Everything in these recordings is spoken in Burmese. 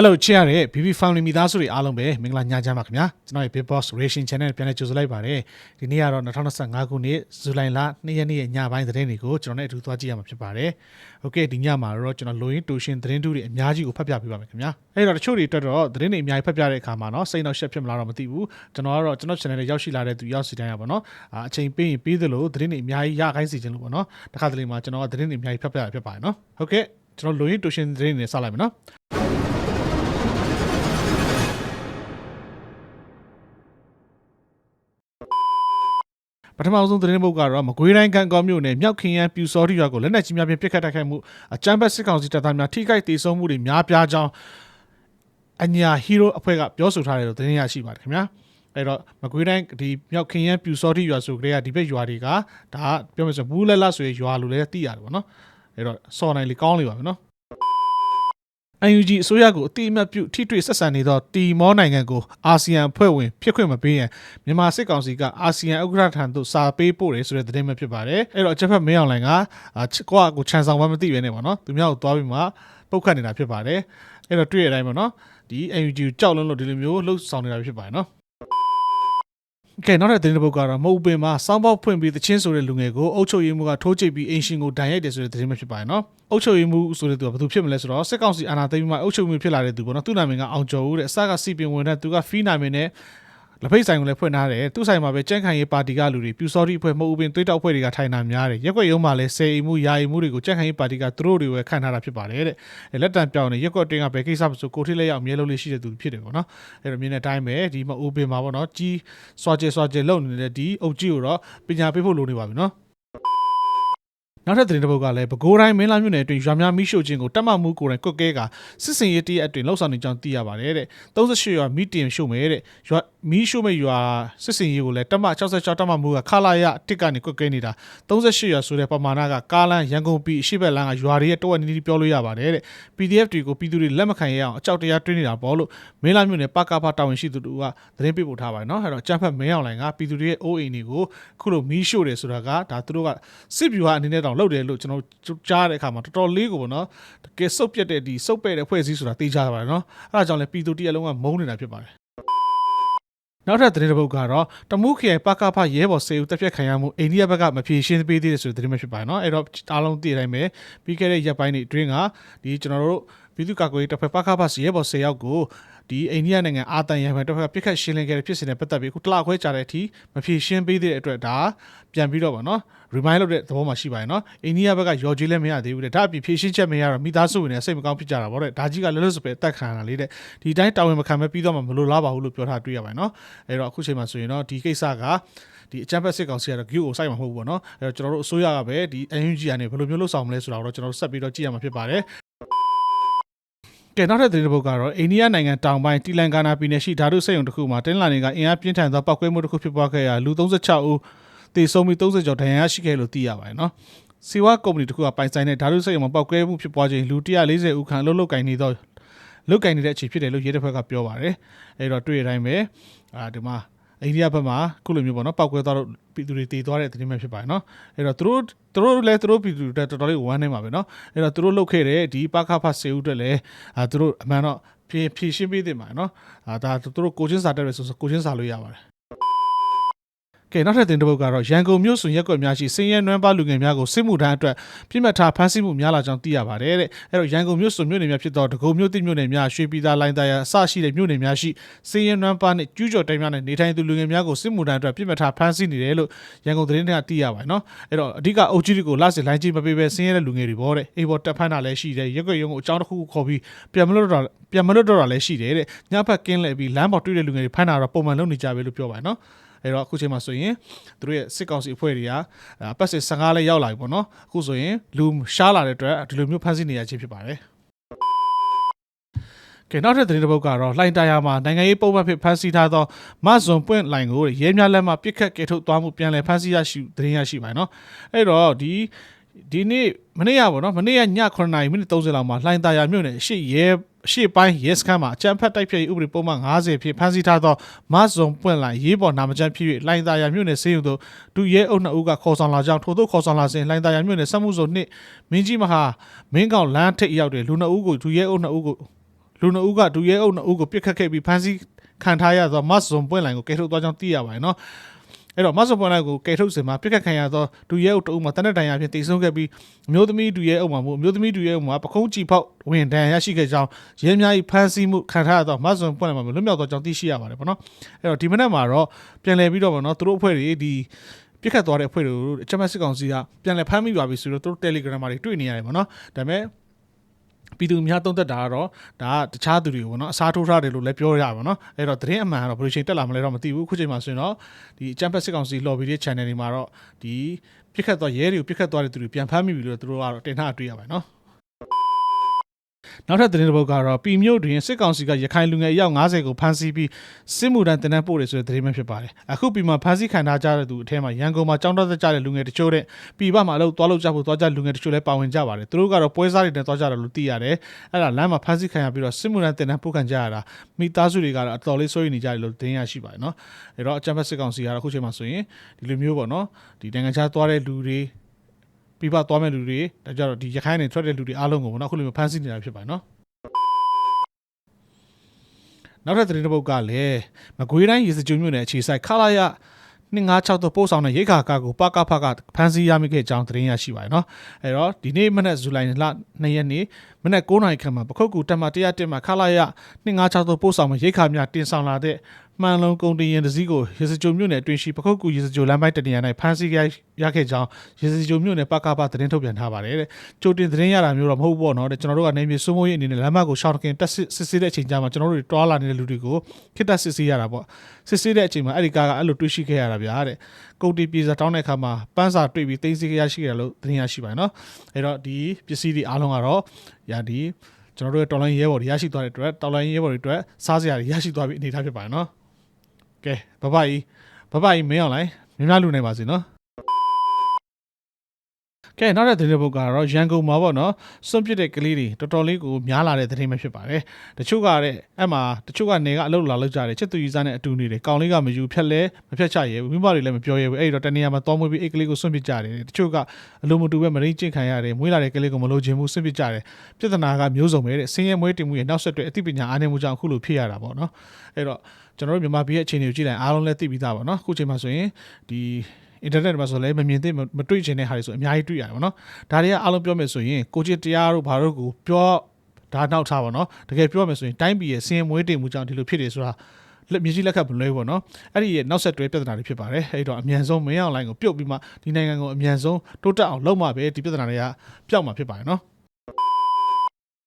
Hello ချစ်ရတဲ့ BB Family မိသားစုတွေအားလုံးပဲမင်္ဂလာညချမ်းပါခင်ဗျာကျွန်တော်ရဲ့ Big Boss Ration Channel ပြန်လည်ကြိုဆိုလိုက်ပါတယ်ဒီနေ့ကတော့2025ခုနှစ်ဇူလိုင်လ2ရက်နေ့ညပိုင်းသတင်းတွေကိုကျွန်တော်နဲ့အထူးသွားကြည့်ရမှာဖြစ်ပါတယ် Okay ဒီညမှာတော့ကျွန်တော်လိုရင်းတူရှင်သတင်းတူတွေအများကြီးကိုဖတ်ပြပေးပါမယ်ခင်ဗျာအဲ့တော့တချို့တွေအတွက်တော့သတင်းတွေအများကြီးဖတ်ပြတဲ့အခါမှာနော်စိတ်တော့ရှက်ဖြစ်မလားတော့မသိဘူးကျွန်တော်ကတော့ကျွန်တော် channel လေးရောက်ရှိလာတဲ့သူရောက်စီတိုင်းရပါတော့အချိန်ပေးရင်ပေးသလိုသတင်းတွေအများကြီးရခိုင်းစီခြင်းလို့ပေါ့နော်တစ်ခါတလေမှာကျွန်တော်ကသတင်းတွေအများကြီးဖတ်ပြတာဖြစ်ပါတယ်နော်ဟုတ်ကဲ့ကျွန်တော်လိုရင်းတူရှင်သတင်းတွေနဲ့စလိုက်မယ်နော် ပထမဆုံးသတင်းပုတ်ကတော့မကွေးတိုင်းကံကောင်းမြို့နယ်မြောက်ခင်ရန်ပြူစောတိရွာကိုလက်နက်ကြီးများဖြင့်ပစ်ခတ်တိုက်ခိုက်မှုအကြမ်းဖက်စစ်ကောင်စီတပ်သားများထိခိုက်ဒေဆုံးမှုတွေများပြားကြောင်းအညာဟီးရိုးအဖွဲ့ကပြောဆိုထားတယ်လို့သတင်းရရှိပါတယ်ခင်ဗျာအဲ့တော့မကွေးတိုင်းဒီမြောက်ခင်ရန်ပြူစောတိရွာဆိုကြတဲ့ကဒီဘက်ရွာတွေကဒါကပြောမယ်ဆိုဘူးလက်လက်ဆိုရရွာလို့လည်းသိရတယ်ပေါ့နော်အဲ့တော့စော်နိုင်လေကောင်းလေပါပဲနော် UNG အစိုးရကိုအတိအမှတ်ပြုထိတွေ့ဆက်ဆံနေသောတီမောနိုင်ငံကိုအာဆီယံအဖွဲ့ဝင်ဖြစ်ခွင့်မပေးရန်မြန်မာစစ်ကောင်စီကအာဆီယံဥက္ကဋ္ဌထံသို့စာပေးပို့တယ်ဆိုတဲ့သတင်းပဲဖြစ်ပါတယ်အဲ့တော့အချက်ဖက်မင်းအောင်လိုင်ကအာချကိုကကိုခြံဆောင်မှမသိပဲနေပါတော့သူများကိုသွားပြီးမှပုတ်ခတ်နေတာဖြစ်ပါတယ်အဲ့တော့တွေ့ရတဲ့အတိုင်းပေါ့နော်ဒီ UNG ကိုကြောက်လွန်းလို့ဒီလိုမျိုးလှုပ်ဆောင်နေတာဖြစ်ပါတယ်နော် ကဲနောက်တဲ့သတင်းတစ်ပုဒ်ကတော့မဟုတ်ပင်မှာစောင်းပေါက်ဖွင့်ပြီးတချင်းဆိုတဲ့လူငယ်ကိုအုတ်ချုပ်ရည်မှုကထိုးချိတ်ပြီးအင်ရှင်ကိုဒဏ်ရိုက်တယ်ဆိုတဲ့သတင်းပဲဖြစ်ပါတယ်နော်အုတ်ချုပ်ရည်မှုဆိုတဲ့သူကဘာသူဖြစ်မလဲဆိုတော့စစ်ကောင်စီအာဏာသိမ်းပြီးမှအုတ်ချုပ်မှုဖြစ်လာတဲ့သူပေါ့နော်သူ့နာမည်ကအောင်ကျော်ဦးတဲ့အစကစီပင်ဝင်တဲ့သူကဖီးနာမည်နဲ့ လက်ဖိတ်ဆိုင်ကိုလည်းဖွင့်ထားတယ်သူ့ဆိုင်မှာပဲကြန့်ခိုင်ရေးပါတီကလူတွေပြူစောတိအဖွဲ့မဟုတ်ဘူးပင်သွေးတောက်အဖွဲ့တွေကထိုင်တာများတယ်ရက်ွက်ရုံးမှာလည်းဆယ်အိမ်မှုယာအိမ်မှုတွေကိုကြန့်ခိုင်ရေးပါတီကသူတို့တွေပဲခန့်ထားတာဖြစ်ပါတယ်တဲ့အဲလက်တံပြောင်းနေရက်ွက်တင်းကဘယ်ကိစ္စမဆိုကိုထိလက်ရောက်အမြဲလုံးလေးရှိတဲ့သူဖြစ်တယ်ပေါ့နော်အဲ့တော့မြင်တဲ့အတိုင်းပဲဒီမအိုပင်မှာပေါ့နော်ကြီးစွာကျဲစွာကျဲလုံနေတဲ့ဒီအုတ်ကြီးကိုတော့ပညာပေးဖို့လိုနေပါပြီနော် နောက်ထပ်သတင်းတစ်ပုဒ်ကလည်းပဲခူးတိုင်းမင်းလာမြို့နယ်အတွင်းရွာများမိရှို့ခြင်းကိုတက်မမှုကိုယ်တိုင်ကွက်ကဲကစစ်စင်ရေးတရက်အတွင်းလှုပ်ဆောင်နေကြောင်းသိရပါတယ်တဲ့38ရွာမိတင်ရှို့မယ်တဲ့ရွာမိရှို့မဲ့ရွာစစ်စင်ရေးကိုလည်းတက်မ66တက်မမှုကခလာရတစ်ကနေကွက်ကဲနေတာ38ရွာဆိုတဲ့ပမာဏကကားလန်းရန်ကုန်ပြည်အရှိဘက်လန်းကရွာတွေရဲ့တဝက်နီးနီးပြောလို့ရပါတယ်တဲ့ PDF တွေကိုပြည်သူတွေလက်မခံရအောင်အကြောက်တရားတွင်းနေတာပေါ့လို့မင်းလာမြို့နယ်ပကဖတာဝန်ရှိသူတို့ကသတင်းပေးပို့ထားပါတယ်နော်အဲ့တော့ကြမ်းဖက်မင်းအောင်လိုင်ကပြည်သူတွေရဲ့အိုးအိမ်တွေကိုခုလိုမီးရှို့တယ်ဆိုတာကဒါသူတို့ကစစ်ဗျူဟာအနေနဲ့တောင်လုပ်တယ်လို့ကျွန်တော်ကြားတဲ့အခါမှာတော်တော်လေးကိုပေါ့နော်တကယ်စုပ်ပြတ်တဲ့ဒီစုပ်ပဲ့တဲ့ဖွဲ့စည်းဆိုတာသိကြရပါတယ်နော်အဲ့ဒါကြောင့်လည်းပြည်သူတရက်လုံးကမုန်းနေတာဖြစ်ပါတယ်နောက်ထပ်သတင်းတစ်ပုဒ်ကတော့တမှုခရိုင်ပကဖရဲဘော်စေဦးတက်ပြက်ခံရမှုအိန္ဒိယဘက်ကမဖြေရှင်းပေးသေးတယ်ဆိုတဲ့သတင်းပဲဖြစ်ပါတယ်နော်အဲ့တော့အားလုံးသိတဲ့အတိုင်းပဲပြီးခဲ့တဲ့ရက်ပိုင်းတွေအတွင်းကဒီကျွန်တော်တို့ပြည်သူ့ကာကွယ်ရေးတပ်ဖွဲ့ပကဖရဲဘော်စေယောက်ကို ဒီအိန္ဒိယနိုင်ငံအာတန်ရန်ဘက်တစ်ဖက်ကပြစ်ခတ်ရှင်းလင်းခဲ့တဲ့ဖြစ်စဉ်နဲ့ပတ်သက်ပြီးအခုတလခွဲကြာတဲ့အထိမဖြေရှင်းပေးတဲ့အတွက်ဒါပြန်ပြီးတော့ဗောနော် remind လုပ်တဲ့သဘောမှရှိပါတယ်နော်အိန္ဒိယဘက်ကရော်ကြီးလည်းမရသေးဘူးတဲ့ဒါအပြင်ဖြေရှင်းချက်မရတော့မိသားစုဝင်တွေစိတ်မကောင်းဖြစ်ကြတာဗောတဲ့ဒါကြီးကလွတ်လွတ်စပယ်အသက်ခံရတာလေးတဲ့ဒီတိုင်းတာဝန်မခံပဲပြီးတော့မှမလိုလားပါဘူးလို့ပြောထားတွေ့ရပါတယ်နော်အဲ့တော့အခုချိန်မှာဆိုရင်တော့ဒီကိစ္စကဒီအချမ်းဖက်စစ်ကောင်စီကတော့ view ကိုစိုက်မှာမဟုတ်ဘူးပေါ့နော်အဲ့တော့ကျွန်တော်တို့အစိုးရကပဲဒီ NUG ကနေဘယ်လိုမျိုးလုပ်ဆောင်မလဲဆိုတာတော့ကျွန်တော်တို့ဆက်ပြီးတော့ကြည့်ရမှာဖြစ်ပါတယ် ကဲနောက်ထပ်သတင်းတစ်ပုဒ်ကတော့အိန္ဒိယနိုင်ငံတောင်ပိုင်းတီလန်ကာနာပြည်နယ်ရှိဓာတုစက်ရုံတစ်ခုမှာတင်းလာနေကအင်အားပြင်းထန်သောပောက်ကွဲမှုတစ်ခုဖြစ်ပွားခဲ့ရာလူ36ဦးသေဆုံးပြီး30ကျော်ဒဏ်ရာရရှိခဲ့လို့သိရပါတယ်နော်စီဝါကုမ္ပဏီတစ်ခုကပိုင်ဆိုင်တဲ့ဓာတုစက်ရုံမှာပောက်ကွဲမှုဖြစ်ပွားခြင်းလူ140ဦးခန့်အလုပ်လုပ်ကိုင်နေသောလုပ်ကိုင်နေတဲ့အချိန်ဖြစ်တယ်လို့ရဲတပ်ဖွဲ့ကပြောပါတယ်အဲ့တော့တွေ့ရတိုင်းပဲအာဒီမှာ အိန္ဒိယဘက်မှာခုလိုမျိုးပေါ့နော်ပောက်ကွဲသွားတော့ပြည်သူတွေတည်သွားတဲ့သတင်းပဲဖြစ်ပါတယ်နော်အဲ့တော့သူတို့သူတို့လည်းသူတို့ပြည်သူတွေတော်တော်လေးဝမ်းနေမှာပဲနော်အဲ့တော့သူတို့လုပ်ခဲ့တဲ့ဒီပခဖစေဦးအတွက်လည်းအာသူတို့အမှန်တော့ဖြည့်ဖြည့်ရှင်းပေးတင်ပါနော်အာဒါသူတို့ကိုချင်းစာတက်ရဆိုဆိုကိုချင်းစာလို့ရပါတယ် ကဲနောက်ထပ်တင်တစ်ပုဒ်ကတော့ရန်ကုန်မြို့စွန်ရက်ကွက်များရှိစင်းရဲနွမ်းပါလူငယ်များကိုစစ်မှုထမ်းအတွက်ပြစ်မှတ်ထားဖမ်းဆီးမှုများလာကြောင်းသိရပါတယ်တဲ့အဲ့တော့ရန်ကုန်မြို့စွန်မြို့နယ်များဖြစ်သောဒဂုံမြို့တိမြို့နယ်များရွှေပြည်သာလိုင်းသားရအစရှိတဲ့မြို့နယ်များရှိစင်းရဲနွမ်းပါနဲ့ကျူးကျော်တိုင်များနဲ့နေထိုင်သူလူငယ်များကိုစစ်မှုထမ်းအတွက်ပြစ်မှတ်ထားဖမ်းဆီးနေတယ်လို့ရန်ကုန်သတင်းတွေကသိရပါတယ်နော်အဲ့တော့အဓိကအုပ်ကြီးတွေကိုလစစ်လိုင်းကြီးမပေးဘဲစင်းရဲတဲ့လူငယ်တွေပေါ့တဲ့အေးပေါ်တက်ဖမ်းတာလည်းရှိတယ်ရက်ကွက်ရုံကိုအကြောင်းတစ်ခုခုခေါ်ပြီးပြန်မလို့တော့ပြန်မလို့တော့တာလည်းရှိတယ်တဲ့ညဘက်ကင်းလဲပြီးလမ်းပေါ်တွေ့တဲ့လူငယ်တွေဖမ်းတာတော့ပုံမှန်လုပ်နေကြပဲလို့ပြောပါတယ်နော် အဲ့တော့အခုချိန်မှာဆိုရင်သူတို့ရဲ့စစ်ကောင်စီအဖွဲ့တွေကအာပတ်စစ်15လဲရောက်လာပြီပေါ့နော်အခုဆိုရင်လူရှားလာတဲ့အတွက်ဒီလိုမျိုးဖမ်းဆီးနေရခြင်းဖြစ်ပါတယ်ကဲနောက်ထပ်သတင်းတစ်ပုဒ်ကတော့လှိုင်တာယာမှာနိုင်ငံရေးပုံမှန်ဖြစ်ဖမ်းဆီးထားသောမဇွန်ပွင့်လိုင်ကိုရဲများလက်မှပြစ်ခတ်ကဲထုတ်သွားမှုပြန်လည်ဖမ်းဆီးရရှိသတင်းရရှိပါတယ်နော်အဲ့တော့ဒီဒီနေ့မနေ့ကပေါ့နော်မနေ့ကည9:30မိနစ်30လောက်မှာလှိုင်တာယာမြို့နယ်အရှိရဲ အရှိပိုင်းရဲစခန်းမှာအကြမ်းဖက်တိုက်ဖျက်ရေးဥပဒေပုံမှန်90ဖြင့်ဖမ်းဆီးထားသောမဇွန်ပွင့်လိုင်ရေးပေါ်နာမကျန်းဖြစ်၍လှိုင်တာယာမြို့နယ်စေယုံသို့ဒုရဲအုပ်နှစ်ဦးကခေါ်ဆောင်လာကြောင်းထို့သို့ခေါ်ဆောင်လာစဉ်လှိုင်တာယာမြို့နယ်စက်မှုဇုံနှင့်မင်းကြီးမဟာမင်းကောင်လမ်းထိပ်ရောက်တဲ့လူနှစ်ဦးကိုဒုရဲအုပ်နှစ်ဦးကိုလူနှစ်ဦးကဒူရဲအုပ်နှစ်ဦးကိုပြစ်ခတ်ခဲ့ပြီးဖမ်းဆီးခံထားရသောမတ်ဇွန်ပွင့်လိုင်ကိုကယ်ထုတ်သွားကြောင်းသိရပါတယ်နော် အဲ့တော့မတ်ဇွန်ပွင့်လိုင်ကိုကယ်ထုတ်စင်မှာပြစ်ခတ်ခံရသောဒူရဲအုပ်တအုပ်မှာတနက်တိုင်ရဖြင့်တိတ်ဆုံးခဲ့ပြီးအမျိုးသမီးဒူရဲအုပ်မှာမို့အမျိုးသမီးဒူရဲအုပ်မှာပခုံးကြည်ဖောက်ဝင်ဒဏ်ရရှိခဲ့ကြောင်းရဲများ၏ဖမ်းဆီးမှုခံထားရသောမတ်ဇွန်ပွင့်လိုင်မှာလွတ်မြောက်သောကြောင်းသိရှိရပါတယ်ပေါ့နော်အဲ့တော့ဒီမနေ့မှာတော့ပြန်လည်ပြီးတော့ပေါ့နော်သူတို့အဖွဲ့တွေဒီပြစ်ခတ်သွားတဲ့အဖွဲ့တွေကိုအချက်မဲ့စစ်ကောင်စီကပြန်လည်ဖမ်းမိပါပြီဆိုတော့သူတို့ Telegram မှာတွေတွေ့နေရတယ်ပေါ့နော်ဒါပေမဲ့ ပြည်သူအများသုံးသက်တာကတော့ဒါကတခြားသူတွေကိုပေါ့နော်အစားထိုးထားတယ်လို့လည်းပြောရပါဘောနော်အဲ့တော့သတင်းအမှန်ကတော့ဘယ်လိုချိန်တက်လာမလဲတော့မသိဘူးခုချိန်မှာဆိုရင်တော့ဒီအချမ်ပက်စစ်ကောင်စီ lobby ရဲ့ channel တွေမှာတော့ဒီပြစ်ခတ်သွားရဲတွေကိုပြစ်ခတ်သွားတဲ့သူတွေပြန်ဖမ်းမိပြီလို့သူတို့ကတော့တင်ထားတွေ့ရပါတယ်နော် နောက်ထပ်သတင်းတစ်ပုဒ်ကတော့ပြည်မြို့တွင်စစ်ကောင်စီကရခိုင်လူငယ်အယောက်90ကိုဖမ်းဆီးပြီးစစ်မှုထမ်းတင်တဲ့ပို့တယ်ဆိုတဲ့သတင်းပဲဖြစ်ပါတယ်။အခုပြည်မှာဖမ်းဆီးခံထားကြတဲ့သူအထက်မှာရန်ကုန်မှာចောင်းတော်သက်ကြတဲ့လူငယ်တချို့တဲ့ပြည်ပမှာအလုပ်သွားလုပ်ကြဖို့သွားကြလူငယ်တချို့လည်းပါဝင်ကြပါတယ်။သူတို့ကတော့ပွဲစားတွေနဲ့သွားကြတယ်လို့သိရတယ်။အဲ့ဒါလမ်းမှာဖမ်းဆီးခံရပြီးတော့စစ်မှုထမ်းတင်တဲ့ပို့ခံကြရတာမိသားစုတွေကတော့အတော်လေးစိုးရိမ်နေကြတယ်လို့သတင်းရရှိပါတယ်နော်။အဲ့တော့အကြံဖက်စစ်ကောင်စီကတော့အခုချိန်မှာဆိုရင်ဒီလိုမျိုးပေါ့နော်။ဒီနိုင်ငံခြားသွားတဲ့လူတွေ ပြပသွားမဲ့လူတွေဒါကြတော့ဒီရခိုင်နေထွက်တဲ့လူတွေအားလုံးကိုပေါ့နော်အခုလိုမျိုးဖမ်းဆီးနေတာဖြစ်ပါတယ်နော်နောက်ထပ်သတင်းတစ်ပုဒ်ကလည်းမကွေးတိုင်းရေစကြိုမြို့နယ်အခြေဆိုင်ခလာရ256တို့ပို့ဆောင်တဲ့ရိတ်ခါကာကိုပကဖကဖမ်းဆီးရမိခဲ့ကြောင်းသတင်းရရှိပါတယ်နော်အဲတော့ဒီနေ့မနက်ဇူလိုင်လ2ရက်နေ့မနက်9:00နာရီခန့်မှာပခုတ်ကူတက်မ101မှာခလာရ256တို့ပို့ဆောင်မဲ့ရိတ်ခါများတင်ဆောင်လာတဲ့မှန်လုံးကုန်တင်ရင်တစည်းကိုရေစကြိုမြို့နယ်အတွင်းရှိပခုတ်ကူရေစကြိုလမ်းပိုင်းတနေရာ၌ဖမ်းဆီးရခဲ့ကြောင်းရေစကြိုမြို့နယ်ပကဖသတင်းထုတ်ပြန်ထားပါတယ်တဲ့ကြိုတင်သတင်းရတာမျိုးတော့မဟုတ်ဘူးပေါ့နော်တဲ့ကျွန်တော်တို့ကနေမြေစိုးမိုးရေးအနေနဲ့လမ်းမကိုရှောင်းတကင်တက်စစ်စစ်တဲ့အချိန်ကြာမှာကျွန်တော်တို့တွေတွာလာနေတဲ့လူတွေကိုခိတ္တစစ်ဆေးရတာပေါ့စစ်ဆေးတဲ့အချိန်မှာအဲ့ဒီကားကအဲ့လိုတွေးရှိခဲ့ရတာဗျာတဲ့ ကုန်တီပြေစာတောင်းတဲ့အခါမှာပန်းစာတွေ့ပြီးသိသိရရှိရလို့သတင်းရရှိပါတယ်နော်အဲ့တော့ဒီပစ္စည်းတွေအားလုံးကတော့ယာဒီကျွန်တော်တို့ရဲ့တော်လိုင်းရဲဘော်တွေရရှိသွားတဲ့အတွက်တော်လိုင်းရဲဘော်တွေအတွက်စားစရာတွေရရှိသွားပြီအနေထားဖြစ်ပါတယ်နော်ကဲဘဘကြီးဘဘကြီးမင်းအောင်လိုက်မြင်များလူနေပါစေနော် ကဲနောက်တဲ့သတင်းတစ်ပုဒ်ကတော့ရန်ကုန်မှာပေါ့နော်စွန့်ပစ်တဲ့ကလေးတွေတော်တော်လေးကိုများလာတဲ့သတင်းပဲဖြစ်ပါတယ်တချို့ကတဲ့အဲ့မှာတချို့ကနေကအလုပ်လာလုပ်ကြတယ်ချစ်သူကြီးစားနဲ့အတူနေတယ်ကောင်လေးကမယူဖြက်လဲမဖြက်ချရဲဘူးမိဘတွေလည်းမပြောရဲဘူးအဲ့တော့တနေရာမှာတောမွေးပြီးအိတ်ကလေးကိုစွန့်ပစ်ကြတယ်တချို့ကအလိုမတူပဲမရင်းကျင့်ခံရတယ်မွေးလာတဲ့ကလေးကိုမလိုချင်ဘူးစွန့်ပစ်ကြတယ်ပြဿနာကမျိုးစုံပဲတဲ့ဆင်းရဲမွေးတင်မှုရဲ့နောက်ဆက်တွဲအသိပညာအားနည်းမှုကြောင့်အခုလိုဖြစ်ရတာပေါ့နော်အဲ့တော့ကျွန်တော်တို့မြန်မာပြည်ရဲ့အခြေအနေကိုကြည့်လိုက်အားလုံးလည်းသိပြီးသားပါနော်အခုချိန်မှာဆိုရင်ဒီ အင်တာနက်မှာဆိုလည်းမမြင်သိမတွေ့ချင်တဲ့ဟာတွေဆိုအများကြီးတွေ့ရတယ်ဗောနော်ဒါတွေကအားလုံးပြောမယ်ဆိုရင်ကိုချစ်တရားတို့ဘာတို့ကိုပြောဒါနောက်ထားပါတော့တကယ်ပြောမယ်ဆိုရင်တိုင်းပြည်ရဲ့စင်မွေးတင်မှုကြောင့်ဒီလိုဖြစ်နေဆိုတာလက်မြည်ကြီးလက်ခတ်မလွဲဘူးပေါ့နော်အဲ့ဒီရဲ့နောက်ဆက်တွဲပြဿနာတွေဖြစ်ပါတယ်အဲ့တော့အမြန်ဆုံးမင်းအောင်လိုင်းကိုပြုတ်ပြီးမှဒီနိုင်ငံကိုအမြန်ဆုံးတိုးတက်အောင်လုပ်မှပဲဒီပြဿနာတွေကပျောက်မှာဖြစ်ပါတယ်နော်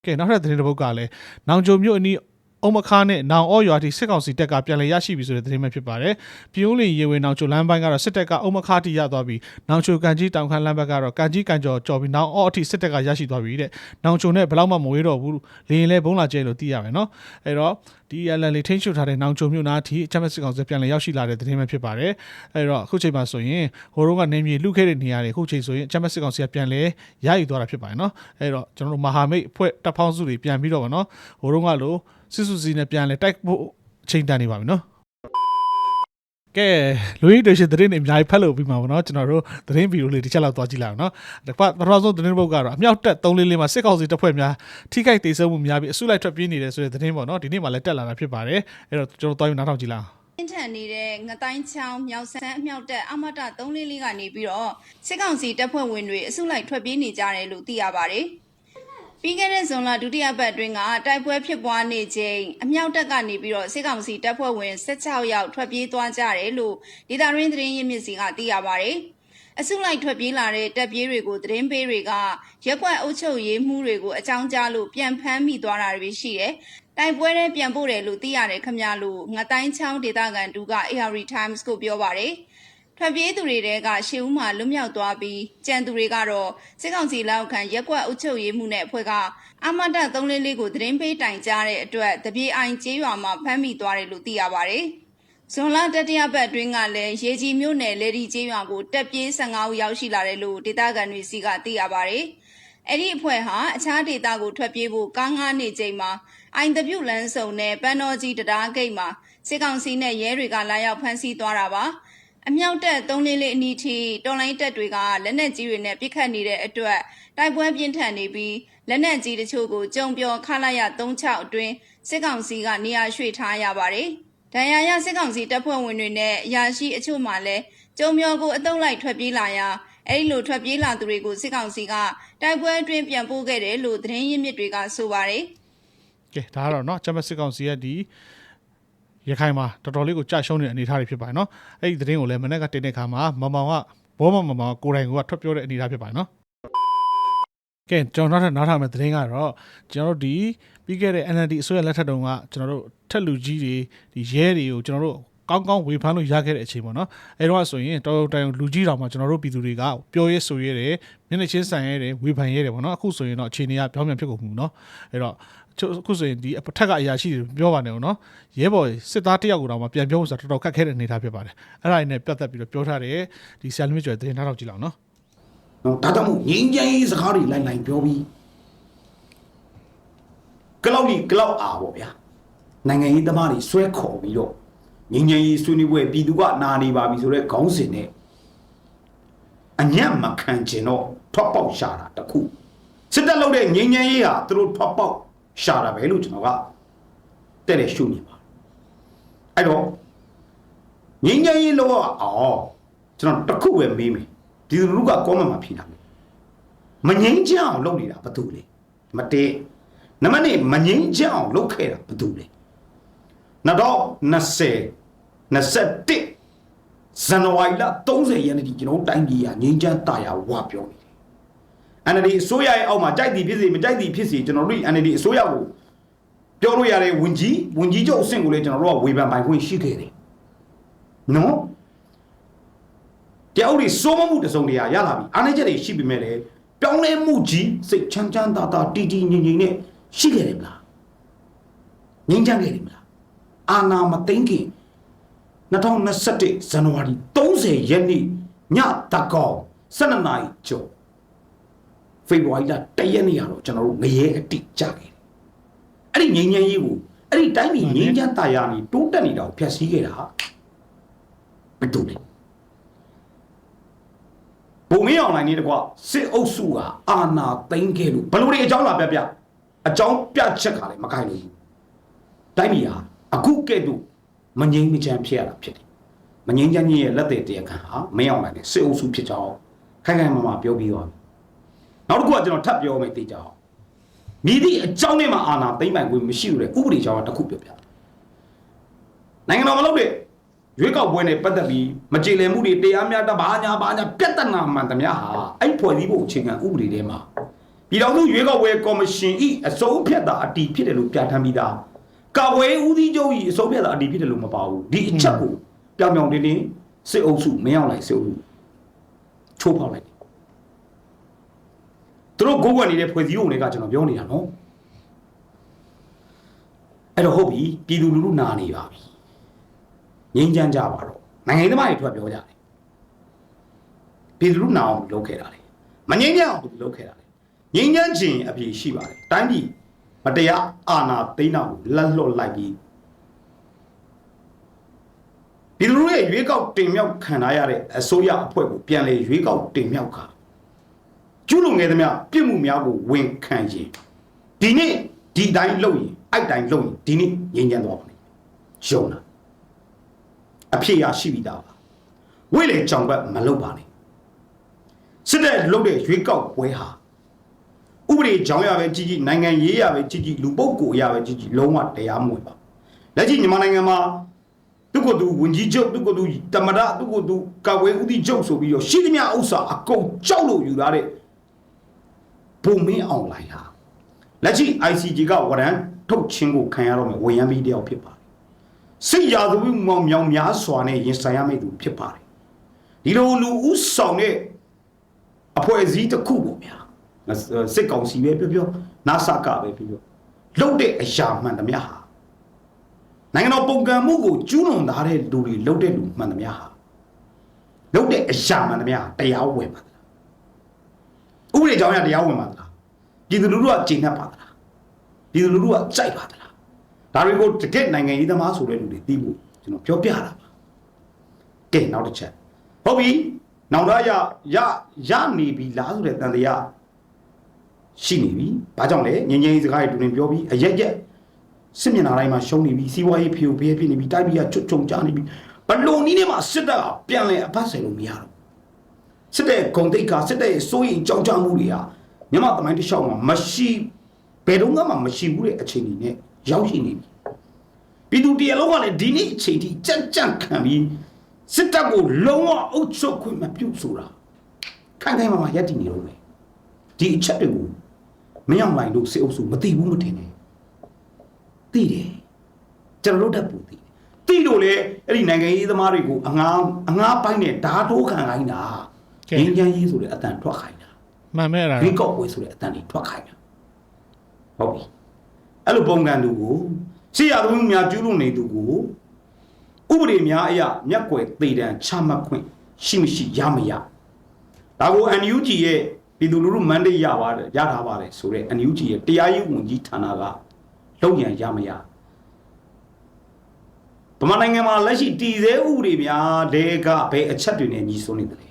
ကဲနောက်ထပ်သတင်းတစ်ပုဒ်ကလည်းနောင်ကြိုမြို့အနီး အုံမခါနဲ့နောင်အောရွာတိစစ်ကောင်စီတပ်ကပြန်လည်ရရှိပြီဆိုတဲ့သတင်းပဲဖြစ်ပါတယ်။ပြည်ဦးလင်ရေဝေနောင်ချိုလမ်းပိုင်းကတော့စစ်တပ်ကအုံမခါတိရသွားပြီးနောင်ချိုကန်ကြီးတောင်ခမ်းလမ်းဘက်ကတော့ကန်ကြီးကန်ကျော်ကျော်ပြီးနောင်အောအထိစစ်တပ်ကရရှိသွားပြီတဲ့။နောင်ချိုနဲ့ဘယ်တော့မှမဝေးတော့ဘူး။လေရင်လဲဘုံလာကျဲလို့သိရမယ်နော်။အဲတော့ဒီအလန်လေးထိန်းချုပ်ထားတဲ့နောင်ချိုမြို့နာအထိအချမ်းမစစ်ကောင်စီပြန်လည်ရောက်ရှိလာတဲ့သတင်းပဲဖြစ်ပါတယ်။အဲတော့အခုချိန်မှာဆိုရင်ဟိုတုန်းကနေမြေလူခဲ့တဲ့နေရာတွေအခုချိန်ဆိုရင်အချမ်းမစစ်ကောင်စီကပြန်လည်ရယူသွားတာဖြစ်ပါတယ်နော်။အဲတော့ကျွန်တော်တို့မဟာမိတ်အဖွဲ့တပ်ဖောင်းစုတွေပြန်ပြီးတော့ဗောနော်။ဟိုတုန်းကလို့ စစ်စုစီနဲ့ပြန်လဲတိုက်ဖို့အချိန်တန်နေပါပြီနော်ကဲလူကြီးတွေရှင်သတင်းတွေအများကြီးဖတ်လို့ပြီးမှာပေါ့နော်ကျွန်တော်တို့သတင်းဗီဒီယိုလေးတစ်ချက်လောက်သွားကြည့်လိုက်အောင်နော်တစ်ပတ်ပထမဆုံးသတင်းပုတ်ကတော့အမြောက်တက်344မှာစစ်ကောင်စီတပ်ဖွဲ့များထိခိုက်ဒေဆုံးမှုများပြီးအစုလိုက်ထွက်ပြေးနေတယ်ဆိုတဲ့သတင်းပေါ့နော်ဒီနေ့မှလည်းတက်လာတာဖြစ်ပါတယ်အဲ့တော့ကျွန်တော်တို့သွားပြီးနောက်ထောင်ကြည့်လိုက်အောင်အင်းထန်နေတဲ့ငတိုင်းချောင်းမြောက်ဆန်းအမြောက်တက်အမတ344ကနေပြီးတော့စစ်ကောင်စီတပ်ဖွဲ့ဝင်တွေအစုလိုက်ထွက်ပြေးနေကြတယ်လို့သိရပါတယ်။ ပြီးခဲ့တဲ့ဇွန်လဒုတိယပတ်အတွင်းကတိုက်ပွဲဖြစ်ပွားနေချိန်အမြောက်တက်ကနေပြီးတော့စစ်ကောင်စီတပ်ဖွဲ့ဝင်16ယောက်ထွက်ပြေးသွားကြတယ်လို့ဒေတာရင်းသတင်းရင်းမြစ်စီကသိရပါတယ်။အစုလိုက်ထွက်ပြေးလာတဲ့တပ်ပြေးတွေကိုသတင်းပေးတွေကရက်ကွက်အုပ်ချုပ်ရေးမှုတွေကိုအကြောင်းကြားလို့ပြန်ဖမ်းမိသွားတာတွေရှိတယ်။တိုင်ပွဲထဲပြန်ပို့တယ်လို့သိရတယ်ခမရလို့ငတိုင်းချောင်းဒေသခံတူက AR Times ကိုပြောပါတယ်။ ထွက်ပြေးသူတွေတဲကရှေးဦးမှာလွတ်မြောက်သွားပြီးကြံသူတွေကတော့စစ်ကောင်စီလက်အောက်ခံရက်ကွက်အုပ်ချုပ်ရေးမှုနဲ့အဖွဲ့ကအမတ344ကိုသတင်းပေးတိုင်ကြားတဲ့အတွက်တပြေအိုင်ကျေးရွာမှာဖမ်းမိသွားတယ်လို့သိရပါတယ်။ဇွန်လတတိယပတ်အတွင်းကလည်းရေကြီးမြို့နယ်လေဒီကျေးရွာကိုတက်ပြေး15ဦးရောက်ရှိလာတယ်လို့ဒေသခံတွေစီကသိရပါတယ်။အဲ့ဒီအဖွဲ့ဟာအခြားဒေသကိုထွက်ပြေးဖို့ကားငားနေချိန်မှာအိုင်တပြုတ်လန်းစုံနဲ့ပန်းတော်ကြီးတရားဂိတ်မှာစစ်ကောင်စီနဲ့ရဲတွေကလာရောက်ဖမ်းဆီးသွားတာပါ အမြောက်တက်344အနီးထိတော်လိုင်းတက်တွေကလက်နက်ကြီးတွေနဲ့ပစ်ခတ်နေတဲ့အတွက်တိုက်ပွဲပြင်းထန်နေပြီးလက်နက်ကြီးတချို့ကိုကြုံပြောခလာရ36အတွင်းစစ်ကောင်စီကနေရာရွှေ့ထားရပါတယ်။ဒဏ်ရာရစစ်ကောင်စီတပ်ဖွဲ့ဝင်တွေနဲ့အရာရှိအချို့မှလည်းကြုံပြောကိုအတုံးလိုက်ထွက်ပြေးလာရာအဲ့ဒီလိုထွက်ပြေးလာသူတွေကိုစစ်ကောင်စီကတိုက်ပွဲအတွင်းပြန်ပို့ခဲ့တယ်လို့သတင်းရင်းမြစ်တွေကဆိုပါတယ်။ ကဲဒါကတော့เนาะချမ်ပီယံစစ်ကောင်စီရဲ့ဒီ ရခိုင်မှာတော်တော်လေးကိုကြာရှုံးနေတဲ့အနေအထားတွေဖြစ်ပါတယ်နော်အဲ့ဒီသတင်းကိုလည်းမနေ့ကတင်တဲ့ခါမှာမမောင်ကဘောမမမောင်ကိုတိုင်ကထွက်ပြောတဲ့အနေအထားဖြစ်ပါတယ်နော်ကဲကျွန်တော်နောက်ထပ်နောက်ထပ်မဲ့သတင်းကတော့ကျွန်တော်တို့ဒီပြီးခဲ့တဲ့ NLD အစိုးရလက်ထက်တုန်းကကျွန်တော်တို့ထက်လူကြီးတွေဒီရဲတွေကိုကျွန်တော်တို့ကောင်းကောင်းဝေဖန်လို့ရခဲ့တဲ့အချိန်ပေါ့နော်အဲတော့ဆိုရင်တော်တော်တိုင်လူကြီးတော်မှာကျွန်တော်တို့ပြည်သူတွေကပြောရဲဆိုရဲတယ်မျက်နှာချင်းဆိုင်ရဲတယ်ဝေဖန်ရဲတယ်ပေါ့နော်အခုဆိုရင်တော့အခြေအနေကပြောင်းပြန်ဖြစ်ကုန်မှုနော်အဲတော့ အခုဆိုရင်ဒီအထက်ကအရာရှိတွေပြောပါနေအောင်နော်ရဲဘော်စစ်သားတယောက်ကိုတော့မှပြန်ပြောဖို့ဆိုတော့တော်တော်ခက်ခဲတဲ့အနေအထားဖြစ်ပါတယ်အဲ့ဒါနဲ့ပြတ်သက်ပြီးတော့ပြောထားတယ်ဒီဆရာလူမျိုးကျော်သတင်းထားတော့ကြည့်လောက်နော်နော်ဒါကြောင့်မို့ငင်းကြိုင်းစကားတွေလိုက်လိုက်ပြောပြီးကလောက်ဒီကလောက်အားပေါ့ဗျာနိုင်ငံရေးသမားတွေဆွဲခေါ်ပြီးတော့ငင်းကြိုင်းဆွေးနွေးပွဲပြည်သူကနာနေပါပြီဆိုတော့ခေါင်းစဉ်နဲ့အညံ့မခံကျင်တော့ထွက်ပေါက်ရှာတာတခုစစ်တပ်လုပ်တဲ့ငင်းကြိုင်းရေးဟာသူတို့ထွက်ပေါက် ရှာတာပဲလို့ကျွန်တော်ကတဲ့တဲ့ရှုမြင်ပါအဲ့တော့ငင်းကြိုင်းရေးလို့အောင်ကျွန်တော်တခုပဲမေးမယ်ဒီလူလူကကောမန်မှာဖြေတာမယ်မငင်းကြအောင်လုပ်နေတာဘာတူလဲမတည့်နမနဲ့မငင်းကြအောင်လုပ်ခဲ့တာဘာတူလဲနောက်တော့20 21ဇန်နဝါရီလ30ရက်နေ့ဒီကျွန်တော်တို့တိုင်းပြည်ကငင်းချမ်းတာယာဝပြောနေတယ် NLD အစိုးရရဲ့အောက်မှာကြိုက်သည်ဖြစ်စေမကြိုက်သည်ဖြစ်စေကျွန်တော်တို့ NLD အစိုးရကိုပြောလို့ရတဲ့ဝင်ကြီးဝင်ကြီးချုပ်အဆင့်ကိုလည်းကျွန်တော်တို့ကဝေဖန်ပိုင်ခွင့်ရှိခဲ့တယ်နော်တရားဥပဒေစိုးမိုးမှုတစ်စုံတရာရလာပြီအားနည်းချက်တွေရှိပြီမဲ့လေပြောင်းလဲမှုကြီးစိတ်ချမ်းချမ်းသာသာတည်တည်ငြိမ်ငြိမ်နဲ့ရှိခဲ့တယ်မလားငြိမ်းချမ်းခဲ့တယ်မလားအာနာမသိမ့်ခင်2021ဇန်နဝါရီ30ရက်နေ့ညတကောင်12နာရီကျော် ဖေဖော်ဝါရီလ1ရက်နေ့ကတော့ကျွန်တော်တို့ငရဲအတိကြခဲ့တယ်အဲ့ဒီငြိမ်းချမ်းရေးကိုအဲ့ဒီတိုင်းပြည်ငြိမ်းချမ်းသာယာနေတိုးတက်နေတာကိုဖျက်ဆီးခဲ့တာဘယ်သူလဲဘုံမင်းအွန်လိုင်းနေတကွစစ်အုပ်စုကအာနာသိမ်းခဲ့လို့ဘယ်လိုတွေအကြောင်းလာပြပြအကြောင်းပြချက်ကလည်းမကိုင်လို့ဘူးတိုင်းပြည်ဟာအခုကဲ့သို့မငြိမ်းမချမ်းဖြစ်ရတာဖြစ်တယ်မငြိမ်းချမ်းကြီးရဲ့လက်သေးတရားခံဟာမင်းအွန်လိုင်းနဲ့စစ်အုပ်စုဖြစ်ကြောင်းခိုင်ခိုင်မာမာပြောပြီးသွားပြီ နောက်တစ်ခုကကျွန်တော်ထပ်ပြောမယ်သိကြအောင်မြည်သည့်အကြောင်းနဲ့မှအာနာသိမ်းပိုင်ခွင့်မရှိလို့လေဥပဒေကြောင်းကတစ်ခုပြောပြနိုင်ငံတော်မလုပ်တဲ့ရွေးကောက်ပွဲနဲ့ပတ်သက်ပြီးမကြေလည်မှုတွေတရားမျှတဘာညာဘာညာပြဿနာမှန်သမျှဟာအဲ့ဖွဲ့စည်းဖို့အခြေခံဥပဒေထဲမှာပြည်တော်စုရွေးကောက်ပွဲကော်မရှင်ဤအစိုးဖြတ်တာအတီးဖြစ်တယ်လို့ပြဋ္ဌာန်းပြီးသားကာကွယ်ဦးစီးချုပ်ဤအစိုးဖြတ်တာအတီးဖြစ်တယ်လို့မပါဘူးဒီအချက်ကိုပြောင်ပြောင်တင်းတင်းစစ်အုပ်စုမင်းအောင်လိုက်စစ်အုပ်စုချိုးဖောက်လိုက်တယ် သူတို့ကိုယ်ကွယ်နေတဲ့ဖွဲ့စည်းပုံတွေကကျွန်တော်ပြောနေတာနော်အဲ့တော့ဟုတ်ပြီပြည်သူလူထုနာနေပါပြီငြိမ်းချမ်းကြပါတော့နိုင်ငံရေးသမားတွေထွက်ပြောကြတယ်ပြည်သူလူနာအောင်လုပ်ခဲ့တာလေမငြိမ်းချမ်းအောင်လုပ်ခဲ့တာလေငြိမ်းချမ်းခြင်းအပြည့်ရှိပါတယ်တိုင်းပြည်မတရားအာဏာသိမ်းတာကိုလက်လွတ်လိုက်ပြီးပြည်သူလူရဲ့ရွေးကောက်တင်မြှောက်ခံထားရတဲ့အစိုးရအဖွဲ့ကိုပြန်လေရွေးကောက်တင်မြှောက်ခါ ကျူးလွန်ခဲ့သမျှပြစ်မှုများကိုဝန်ခံရင်ဒီနေ့ဒီတိုင်းလုပ်ရင်အဲ့တိုင်းလုပ်ရင်ဒီနေ့ငြိမ်းချမ်းသွားပါမယ်ရှုံးလားအဖြစ်ရရှိပြီးသားပါဝိလေကြောင်ဘက်မလုပ်ပါနဲ့စစ်တဲ့လုပ်တဲ့ရွေးကောက်ပွဲဟာဥပဒေကြောင်ရပဲကြီးကြီးနိုင်ငံရေးရပဲကြီးကြီးလူပုဂ္ဂိုလ်ရပဲကြီးကြီးလုံးဝတရားမဝင်ပါလက်ရှိမြန်မာနိုင်ငံမှာသူကသူဝင်ကြီးချုပ်သူကသူတမရသူကသူကာဝဲဦးတီချုပ်ဆိုပြီးတော့ရှိသမျှဥစ္စာအကုန်ကြောက်လို့ယူလာတဲ့ ဘုံမင်းအွန်လိုင်းဟာလက်ရှိ ICG ကဝရန်ထုတ်ချင်းကိုခံရတော့မယ်ဝန်ရမ်းပြီးတယောက်ဖြစ်ပါတယ်စိတ်ရာဇဝိမောင်မြောင်များစွာနဲ့ရင်ဆိုင်ရမယ့်သူဖြစ်ပါတယ်ဒီလိုလူဥဆောင်တဲ့အဖွဲ့အစည်းတစ်ခုပေါ့ဗျာစစ်ကောင်စီပဲပြောပြောနာဆာကပဲပြောပြောလုတ်တဲ့အရာမှန်သမျှဟာနိုင်ငံတော်ပုံကံမှုကိုကျူးလွန်ထားတဲ့လူတွေလုတ်တဲ့လူမှန်သမျှဟာလုတ်တဲ့အရာမှန်သမျှဟာတရားဝင်ပါသလား ဥပဒေကြောင့်ရတရားဝင်ပါသလားပြည်သူလူထုကကျေနပ်ပါသလားပြည်သူလူထုကကြိုက်ပါသလားဒါတွေကိုတကယ့်နိုင်ငံရေးသမားဆိုတဲ့လူတွေသိဖို့ကျွန်တော်ပြောပြတာပါကဲနောက်တစ်ချက်ဟုတ်ပြီနောက်တော့ရရရနေပြီလားဆိုတဲ့တန်တရားရှိနေပြီဘာကြောင့်လဲငင်းငင်းစကားတွေတူနေပြောပြီးအရက်ရက်စစ်မျက်နှာတိုင်းမှာရှုံးနေပြီစီးပွားရေးဖြိုဖျက်ဖြစ်နေပြီတိုက်ပြီးကချွတ်ချုံကြနေပြီဘလုံနီးနဲ့မှစစ်တပ်ကပြန်လဲအဖတ်ဆယ်လို့မရတော့ စစ်တဲ့ဂုံတိတ်ကစစ်တဲ့စိုးရင်ကြောက်ကြမှုတွေဟာမြန်မာတမိုင်းတစ်လျှောက်မှာမရှိဘယ်တော့မှမရှိဘူးတဲ့အခြေအနေနဲ့ရောက်ရှိနေပြီပြည်သူတရားလုံးကလည်းဒီနေ့အချိန်ထိကြက်ကြက်ခံပြီးစစ်တပ်ကိုလုံးဝအုပ်ချုပ်ခွင့်မပြုဆိုတာခိုင်ခိုင်မာမာရပ်တည်နေတော့မယ်ဒီအချက်တွေကိုမင်းအောင်လိုင်တို့စစ်အုပ်စုမသိဘူးမထင်နဲ့သိတယ်ကျွန်တော်တို့တက်ပူသိတယ်သိလို့လေအဲ့ဒီနိုင်ငံရေးသမားတွေကိုအငားအငားပိုင်းနဲ့ဓာတ်တိုးခံခိုင်းတာ ငင်းချမ်းရေးဆိုတဲ့အတန်ထွက်ခိုင်းတာမှန်မဲ့အဲ့ဒါဘေးတော့ကောက်ပွဲဆိုတဲ့အတန်တွေထွက်ခိုင်းတာဟုတ်ပြီအဲ့လိုပုံကံသူကိုရှေ့ရသမီးများကျူးလွန်နေသူကိုဥပဒေများအရမျက်ကွယ်သေးတံချမှတ်ခွင့်ရှိမရှိရမရဒါကို NUG ရဲ့ပြည်သူလူထုမန်ဒေးရပါတယ်ရထားပါတယ်ဆိုတဲ့ NUG ရဲ့တရားရေးဝန်ကြီးဌာနကလုံရန်ရမရဗမာနိုင်ငံမှာလက်ရှိတည်ဆဲဥပဒေများတဲကဘယ်အချက်တွေနဲ့ညီစွန်းနေတယ်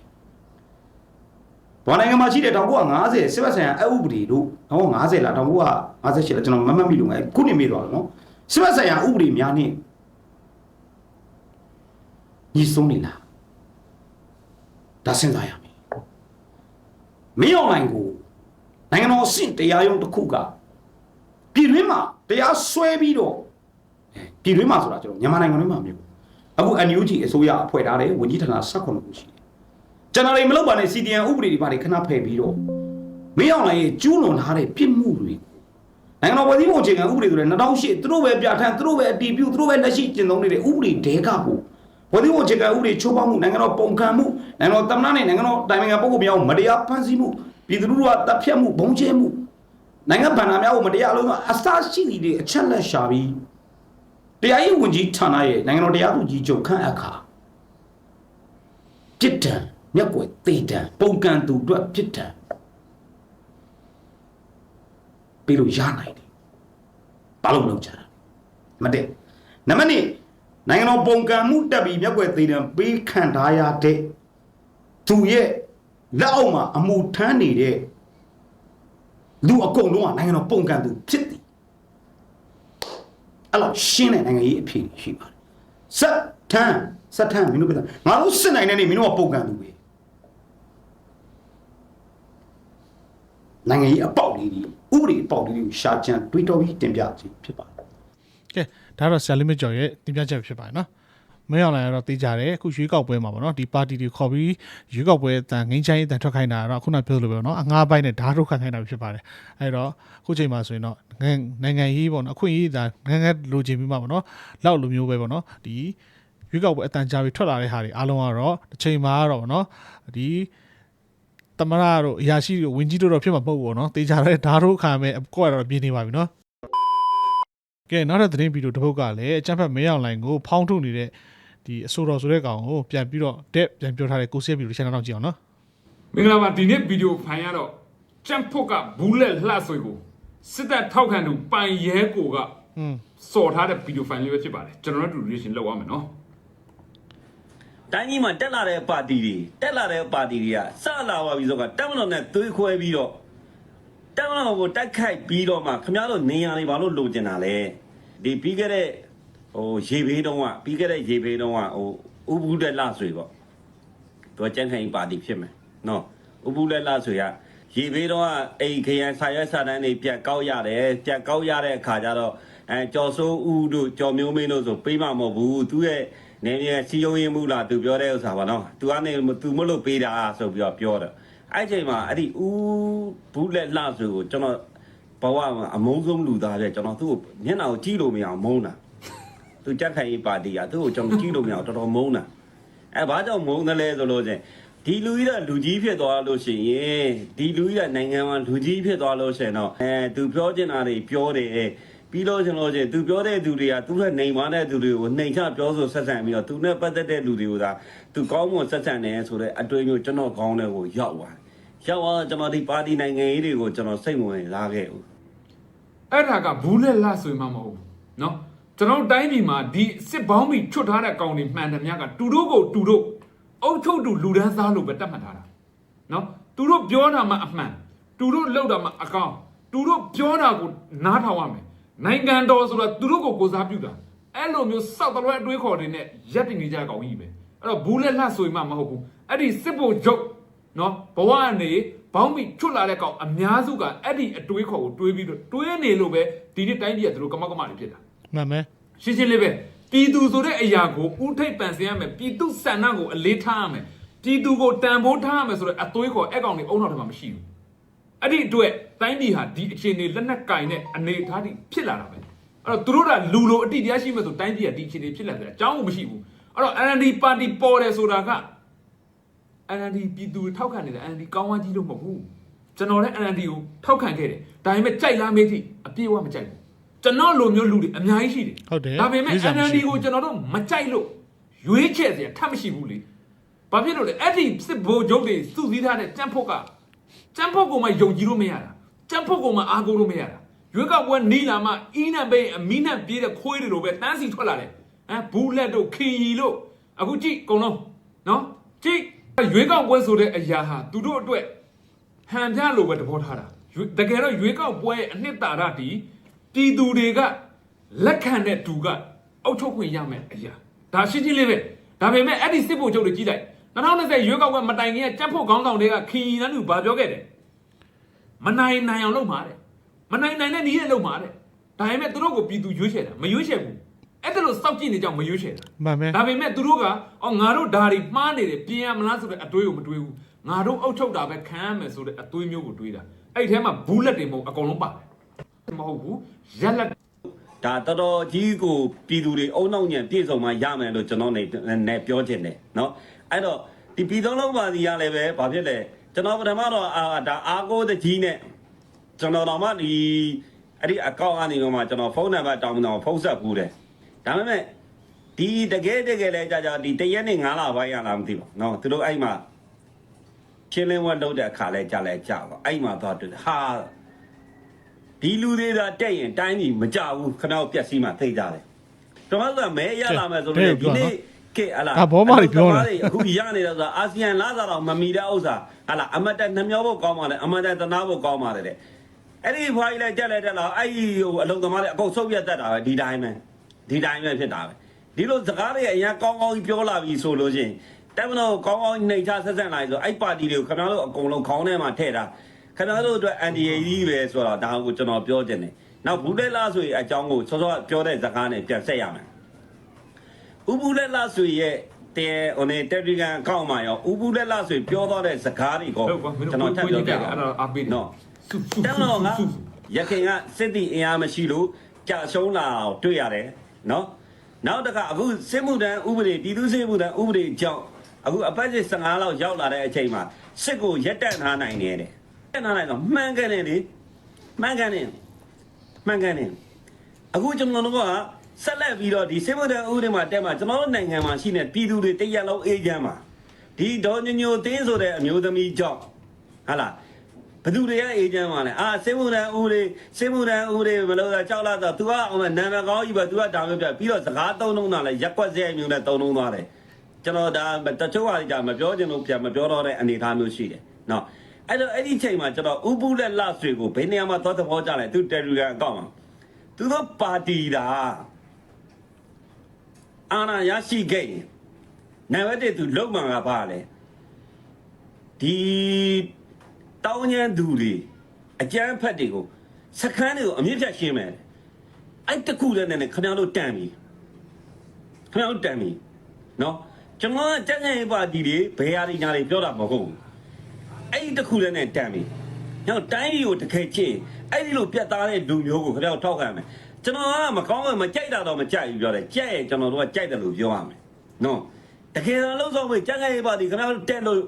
လဲဘာနိုင်ငံမှာရှိတဲ့1950စစ်ဘက်ဆိုင်ရာအဥပဒေတို့1950လား1958လားကျွန်တော်မမှတ်မိလို့ငါခုနေမိတော့နော်စစ်ဘက်ဆိုင်ရာဥပဒေများနဲ့ညီဆုံးနေလားဒါစဉ်းစားရမယ်မင်းအောင်လိုင်ကိုနိုင်ငံတော်အဆင့်တရားရုံးတစ်ခုကပြည်တွင်းမှာတရားစွဲပြီးတော့အဲပြည်တွင်းမှာဆိုတာကျွန်တော်မြန်မာနိုင်ငံတွင်းမှာမျိုးအခု NUG အစိုးရအဖွဲ့ထားတယ်ဝန်ကြီးဌာန16ခုရှိတယ် ကျွန်တော်တွေမလုပ်ပါနဲ့ CDN ဥပဒေတွေဘာတွေခဏဖယ်ပြီးတော့မင်းအောင်လိုင်ရဲ့ကျူးလွန်ထားတဲ့ပြစ်မှုတွေနိုင်ငံတော်ပြည်သူ့အခြေခံဥပဒေဆိုတဲ့2008သူတို့ပဲပြဋ္ဌာန်းသူတို့ပဲအတည်ပြုသူတို့ပဲလက်ရှိကျင့်သုံးနေတဲ့ဥပဒေတဲကကိုပြည်သူ့အခြေခံဥပဒေချိုးဖောက်မှုနိုင်ငံတော်ပုံကံမှုနိုင်ငံတော်တမနာနဲ့နိုင်ငံတော်တိုင်ပင်ခံပုဂ္ဂိုလ်များကိုမတရားဖမ်းဆီးမှုပြည်သူလူထုကတပ်ဖြတ်မှုဘုံကျဲမှုနိုင်ငံဗန္ဒာများကိုမတရားအလုံးစုံအစရှိတဲ့အချက်လက်ရှာပြီးတရားရေးဝန်ကြီးဌာနရဲ့နိုင်ငံတော်တရားသူကြီးချုပ်ခန့်အပ်ခါပြစ်ဒဏ် မျက်ကွယ်သေးဒဏ်ပုံကံသူအတွက်ပြစ်ဒဏ်ပြီးလို့ရနိုင်တယ်ဘာလို့မလုပ်ကြတာမတည့်နံပါတ်1နိုင်ငံတော်ပုံကံမှုတက်ပြီးမျက်ကွယ်သေးဒဏ်ပေးခံထားရတဲ့သူရဲ့လက်အောက်မှာအမှုထမ်းနေတဲ့လူအကုန်လုံးကနိုင်ငံတော်ပုံကံသူဖြစ်တယ်အဲ့လိုရှင်းတဲ့နိုင်ငံရေးအဖြစ်ရှိပါတယ်စက်ထမ်းစက်ထမ်းမင်းတို့ပြောတာငါတို့စစ်နိုင်တဲ့နေမင်းတို့ကပုံကံသူပဲ နိုင်ငံရေးအပေါက်လေးတွေဥပဒေအပေါက်လေးတွေကိုရှာကြံတွေးတောပြီးတင်ပြခြင်းဖြစ်ပါတယ်ကဲဒါတော့ဆရာလေးမကျော်ရဲ့တင်ပြချက်ဖြစ်ပါတယ်နော်မင်းအောင်လိုင်ကတော့တေးကြတယ်အခုရွေးကောက်ပွဲမှာပေါ့နော်ဒီပါတီတွေခေါ်ပြီးရွေးကောက်ပွဲတန်ငင်းချိုင်းတန်ထွက်ခိုင်းတာတော့ခုနပြောလို့ပဲပေါ့နော်အငားပိုင်းနဲ့ဓာတ်ထုတ်ခိုင်းခိုင်းတာဖြစ်ပါတယ်အဲ့တော့အခုချိန်မှာဆိုရင်တော့နိုင်ငံရေးပေါ့နော်အခွင့်အရေးဒါငန်းငန်းလိုချင်ပြီးမှပေါ့နော်လောက်လိုမျိုးပဲပေါ့နော်ဒီရွေးကောက်ပွဲအတန်ကြာပြီးထွက်လာတဲ့ဟာတွေအားလုံးကတော့တစ်ချိန်မှာတော့ပေါ့နော်ဒီ တမရတို့အရာရှိတို့ဝင်ကြီးတို့တော့ဖြစ်မှာမဟုတ်ဘူးပေါ့နော်တေချာတဲ့ဓာတ်တို့ခံမဲ့အကောကတော့ပြင်းနေပါပြီနော်ကဲနောက်တဲ့သတင်းဗီဒီယိုတစ်ပုဒ်ကလည်းအချမ်းဖတ်မဲအောင်လိုင်းကိုဖောင်းထုတ်နေတဲ့ဒီအဆိုတော်ဆိုတဲ့ကောင်ကိုပြန်ပြီးတော့တက်ပြန်ပြောထားတဲ့ကိုစီဗီဒီယိုချန်နယ်တော့ကြည့်အောင်နော်မင်္ဂလာပါဒီနေ့ဗီဒီယိုဖိုင်ရတော့ကြံ့ဖို့ကဘူးလက်လှဆွေကိုစစ်တပ်ထောက်ခံသူပိုင်ရဲကိုကอืมစော်ထားတဲ့ဗီဒီယိုဖိုင်လေးပဲဖြစ်ပါတယ်ကျွန်တော်တို့ duration လောက်ရမယ်နော် တိုင်းကြီးမှာတက်လာတဲ့ပါတီတွေတက်လာတဲ့ပါတီတွေကစလာပါပြီဆိုတော့တက်မလို့နဲ့သွေးခွဲပြီးတော့တက်မလို့ကိုတက်ခိုက်ပြီးတော့မှခင်ဗျားတို့နေရာတွေဘာလို့လိုချင်တာလဲဒီပြီးခဲ့တဲ့ဟိုရေဘေးတုံးကပြီးခဲ့တဲ့ရေဘေးတုံးကဟိုဥပုဒ်လက်ဆွေပေါ့သူကကြံ့ခိုင်ပါတီဖြစ်မယ်နော်ဥပုဒ်လက်ဆွေကရေဘေးတုံးကအိမ်ခရန်ဆာရွက်ဆာတန်းတွေပြတ်ကောက်ရတယ်ပြတ်ကောက်ရတဲ့အခါကျတော့အဲကြော်စိုးဦးတို့ကြော်မျိုးမင်းတို့ဆိုပေးမှာမဟုတ်ဘူးသူရဲ့ နေနေစီယုံရင်မှုလားသူပြောတဲ့ဥစ္စာပါနော်သူကနေသူမလို့ပေးတာဆိုပြီးတော့ပြောတော့အဲ့ချိန်မှာအဲ့ဒီဦးဘူးလက်လှဆိုကိုကျွန်တော်ဘဝမှာအမုန်းဆုံးလူသားတဲ့ကျွန်တော်သူ့ကိုမျက်နှာကိုကြည့်လို့မရအောင်မုန်းတာသူကြက်ခိုင်ရေးပါတီကသူ့ကိုကျွန်တော်ကြည့်လို့မရအောင်တော်တော်မုန်းတာအဲဘာကြောင့်မုန်းတယ်လဲဆိုလို့ချင်းဒီလူကြီးကလူကြီးဖြစ်သွားလို့ရှိရင်ဒီလူကြီးကနိုင်ငံမှာလူကြီးဖြစ်သွားလို့ရှိရင်တော့အဲသူပြောချင်တာတွေပြောတယ် ပြီးတော့ကျွန်တော်ချင်းသူပြောတဲ့သူတွေကသူ့ရဲ့နိုင်မတဲ့သူတွေကိုနိုင်ချပြောဆိုဆက်ဆံပြီးတော့သူနဲ့ပတ်သက်တဲ့လူတွေကသာသူကောင်းမွန်ဆက်ဆံတယ်ဆိုတော့အတွေ့အကြုံကျွန်တော်ကောင်းတဲ့ကိုရောက်သွားရောက်သွားကျွန်တော်ဒီပါတီနိုင်ငံရေးတွေကိုကျွန်တော်စိတ်ဝင်စားခဲ့ဘူးအဲ့ဒါကဘူးလက်လဆိုမှမဟုတ်ဘူးเนาะကျွန်တော်တိုင်းပြည်မှာဒီစစ်ဘောင်းပြီးချွတ်ထားတဲ့ကောင်တွေမှန်တယ်များကတူတို့ကိုတူတို့အုပ်ချုပ်သူလူဒန်းစားလို့ပဲတတ်မှတ်ထားတာเนาะသူတို့ပြောတာမှအမှန်သူတို့လုပ်တာမှအကောင်သူတို့ပြောတာကိုနားထောင်ရမယ် နိုင်ငံတော်ဆိုတာသူတို့ကိုကိုစားပြုတာအဲ့လိုမျိုးစောက်တလွဲအတွေးခေါ်တွေနဲ့ရက်တည်နေကြကောင်ကြီးပဲအဲ့တော့ဘူးလက်လှဆိုရင်မှမဟုတ်ဘူးအဲ့ဒီစစ်ဖို့ဂျုတ်နော်ဘဝကနေဘောင်းမီချွတ်လာတဲ့ကောင်အများစုကအဲ့ဒီအတွေးခေါ်ကိုတွေးပြီးတော့တွေးနေလို့ပဲဒီနေ့တိုင်းပြည်ကသူတို့ကမောက်ကမတွေဖြစ်တာမှန်မယ်ရှင်းရှင်းလေးပဲပြည်သူဆိုတဲ့အရာကိုဥထိတ်ပန်ဆင်ရမယ်ပြည်သူစံနှကိုအလေးထားရမယ်ပြည်သူကိုတန်ဖိုးထားရမယ်ဆိုတော့အသွေးခေါ်အဲ့ကောင်တွေအုံနောက်ထဲမှာမရှိဘူးအဲ့ဒီအတွက် တိုင်းပြည်ဟာဒီအခြေအနေလက်နက်ကင်တဲ့အနေအထားတိဖြစ်လာတာပဲအဲ့တော့သူတို့ကလူလိုအတိတရားရှိမယ်ဆိုတိုင်းပြည်ကဒီအခြေအနေဖြစ်လာတယ်အကြောင်းကိုမရှိဘူးအဲ့တော့ NLD ပါတီပေါ်တယ်ဆိုတာက NLD ပြည်သူထောက်ခံနေတာ NLD ကောင်းဝမ်းကြီးလို့မဟုတ်ဘူးကျွန်တော်လည်း NLD ကိုထောက်ခံခဲ့တယ်ဒါပေမဲ့ကြိုက်လားမေးကြည့်အပြည့်အဝမကြိုက်ဘူးကျွန်တော်လိုမျိုးလူတွေအများကြီးရှိတယ်ဟုတ်တယ်ဒါပေမဲ့ရွေးစရာမရှိ NLD ကိုကျွန်တော်တို့မကြိုက်လို့ရွေးချယ်စရာထပ်မရှိဘူးလေဘာဖြစ်လို့လဲအဲ့ဒီစစ်ဘိုလ်ချုပ်တွေစုစည်းထားတဲ့ကြမ်းဖို့ကကြမ်းဖို့ကိုမှယုံကြည်လို့မရတာ ကြမ်းဖို့ကိုမှအားကိုးလို့မရတာရွေးကောက်ပွဲနီးလာမှအီးနံပိန်အမီးနံပြေးတဲ့ခွေးတွေလိုပဲတန်းစီထွက်လာတယ်ဟမ်ဘူးလက်တို့ခင်ရီလို့အခုကြည့်အကုန်လုံးနော်ကြည့်ရွေးကောက်ပွဲဆိုတဲ့အရာဟာသူတို့အတွက်ဟန်ပြလို့ပဲတဘောထားတာရွေတကယ်တော့ရွေးကောက်ပွဲရဲ့အနှစ်သာရတီပြည်သူတွေကလက်ခံတဲ့သူကအုပ်ချုပ်ခွင့်ရမယ်အရာဒါရှင်းချင်းလေးပဲဒါပေမဲ့အဲ့ဒီစစ်ဗိုလ်ချုပ်တွေကြီးလိုက်2020ရွေးကောက်ပွဲမတိုင်ခင်ကကြက်ဖို့ခေါင်းဆောင်တွေကခီရီနန်းသူဘာပြောခဲ့တယ် မနိုင်နိုင်အောင်လုပ်မှာတဲ့မနိုင်နိုင်တဲ့နည်းနဲ့လုပ်မှာတဲ့ဒါပေမဲ့သူတို့ကိုပြည်သူရွေးချယ်တာမရွေးချယ်ဘူးအဲ့ဒါလို့စောက်ကြည့်နေကြမရွေးချယ်တာ မှန်မယ် ဒါပေမဲ့သူတို့ကအော်ငါတို့ဓာရီမှားနေတယ်ပြင်ရမလားဆိုတဲ့အတွေးကိုမတွေးဘူးငါတို့အုပ်ချုပ်တာပဲခံရမယ်ဆိုတဲ့အတွေးမျိုးကိုတွေးတာအဲ့ဒီထဲမှာဘူးလက်တွေမဟုတ်အကုန်လုံးပါတယ်မဟုတ်ဘူးရက်လက် ဒါတော်တော်ကြီးကိုပြည်သူတွေအုံနောက်ညံပြည့်စုံမှရမယ်လို့ကျွန်တော်နေနေပြောချင်တယ်เนาะအဲ့တော့ဒီပြည်သုံးလုံးပါစီရလည်းပဲဘာဖြစ်လဲ ကျွန်တော်ပထမတော့အာဒါအာကိုတကြီးနဲ့ကျွန်တော်တော့မှဒီအဲ့ဒီအကောင့်အနေနဲ့မှကျွန်တော်ဖုန်းနံပါတ်တောင်းတော့ဖုန်းဆက်ပူးတယ်ဒါပေမဲ့ဒီတကယ်တကယ်လဲကြာကြာဒီတရက်နဲ့9လပိုင်းရလားမသိပါဘူးနော်သူတို့အဲ့မှာချင်းလင်းဝတ်လုပ်တဲ့အခါလဲကြာလဲကြာပါအဲ့မှာသွားတွေ့ဟာဒီလူသေးတာတက်ရင်တိုင်းကြီးမကြဘူးခဏောက်ပျက်စီးမှထိတ်ကြတယ်ကျွန်တော်ကမဲရလာမယ်ဆိုလို့ဒီနေ့ ကဲဟလာဒါဘောမတွေပြောတာအခုရနေတော့ဆိုအာဆီယံလာစားတော့မမီတဲ့ဥစ္စာဟလာအမတ်တက်နှမျောဖို့ကောင်းပါလေအမတ်တက်တနာဖို့ကောင်းပါလေတဲ့အဲ့ဒီဖွားကြီးလိုက်တက်လိုက်တက်လာအဲ့ဒီဟိုအလုံသမားတွေအကုန်ဆုတ်ပြတ်တတ်တာပဲဒီတိုင်းပဲဒီတိုင်းပဲဖြစ်တာပဲဒီလိုစကားတွေအရင်ကောင်းကောင်းကြီးပြောလာပြီဆိုလို့ချင်းတက်မလို့ကောင်းကောင်းနှိမ်ချဆက်ဆက်လာဆိုအဲ့ပါတီတွေကိုခင်ဗျားတို့အကုန်လုံးခေါင်းထဲမှာထည့်တာခင်ဗျားတို့အတွက်အန်ဒီယေကြီးပဲဆိုတော့ဒါကိုကျွန်တော်ပြောချင်တယ်။နောက်ဘူးလက်လားဆိုရင်အကြောင်းကိုစောစောပြောတဲ့ဇာတ်ကားနဲ့ပြန်ဆက်ရမယ်။ ဥဘူးလက်လားဆိုရဲ့တဲဟိုနေတက်ရီကန်အကောင့်မှာရောဥဘူးလက်လားဆိုပြောတော့တဲ့ဇာတ်ကားတွေကိုဟုတ်ပါမင်းကျွန်တို့တော်ထပ်ကိုပြောကြီးပြတက်အောင်အဲ့တော့အားပေးတယ်နော်စုစုတန်းတော့ငါစုရခင်ကစစ်တီအင်အားမရှိလို့ကြာရှုံးလာအောင်တွေ့ရတယ်နော်နောက်တစ်ခါအခုစစ်မှုတန်းဥပဒေပြည်သူ့စစ်မှုတန်းဥပဒေကြောင့်အခုအပတ်စစ်15လောက်ရောက်လာတဲ့အချိန်မှာစစ်ကိုရက်တက်ထားနိုင်နေတယ်ရက်ထားနိုင်တော့မှန်ကန်တယ်လေမှန်ကန်တယ်မှန်ကန်တယ်အခုကျွန်တော်တို့က ဆက်လက်ပြီးတော့ဒီစစ်မှုတန်းဥပဒေမှာတက်မှာကျွန်တော်တို့နိုင်ငံမှာရှိနေပြည်သူတွေတရက်လုံးအေးချမ်းမှာဒီဒေါ်ညညိုတင်းဆိုတဲ့အမျိုးသမီးကြောင့်ဟာလား ဘသူတွေကအေဂျင့်မှာလဲအာစေမှုတန်ဦးလေးစေမှုတန်ဦးလေးမလို့ကြောက်လာတော့ तू ကဟိုနာမည်ကောင်းကြီးပဲ तू ကဒါမျိုးပြပြီးတော့စကားသုံးလုံးတာလဲရက်ွက်စဲမျိုးနဲ့သုံးလုံးသွားတယ်ကျွန်တော်ဒါတချို့ဟာじゃမပြောချင်လို့ပြန်မပြောတော့တဲ့အနေအထားမျိုးရှိတယ်နော်အဲ့တော့အဲ့ဒီချိန်မှာကျွန်တော်ဥပုလက်လဆွေကိုဘယ်နေရာမှာသွားသဘောကျလဲသူတယ်ရီကန်အကောင့်မှာသူတို့ပါတီတာ အာနာရရှိခဲ့ရင်နိုင်ဝတ်တဲ့သူလုံမှန်ကပါလဲဒီတောင်းညံသူတွေအကြမ်းဖက်တွေကိုစခန်းတွေကိုအမြင့်ဖြတ်ရှင်းမယ်အဲ့တခုလည်းနဲ့ခင်ဗျားတို့တန်ပြီခင်ဗျားတို့တန်ပြီနော်ကျွန်တော်ကကြက်ငယ်ပါတီတွေဘယ်ဟာတွေညာတွေပြောတာမဟုတ်ဘူးအဲ့ဒီတခုလည်းနဲ့တန်ပြီညောတိုင်းကြီးကိုတခဲချင်းအဲ့ဒီလိုပြတ်သားတဲ့လူမျိုးကိုခင်ဗျားတို့ထောက်ခံမယ် ကျွန်တော်ကမကောင်းဘူးမကြိုက်တာတော့မကြိုက်ဘူးပြောတယ်ကြိုက်ရင်ကျွန်တော်တို့ကကြိုက်တယ်လို့ပြောရမယ်နော်တကယ်တော့လုံးဆောင်ပြီးကြက်ငယ်ပါတီခင်ဗျားတို့တက်လို့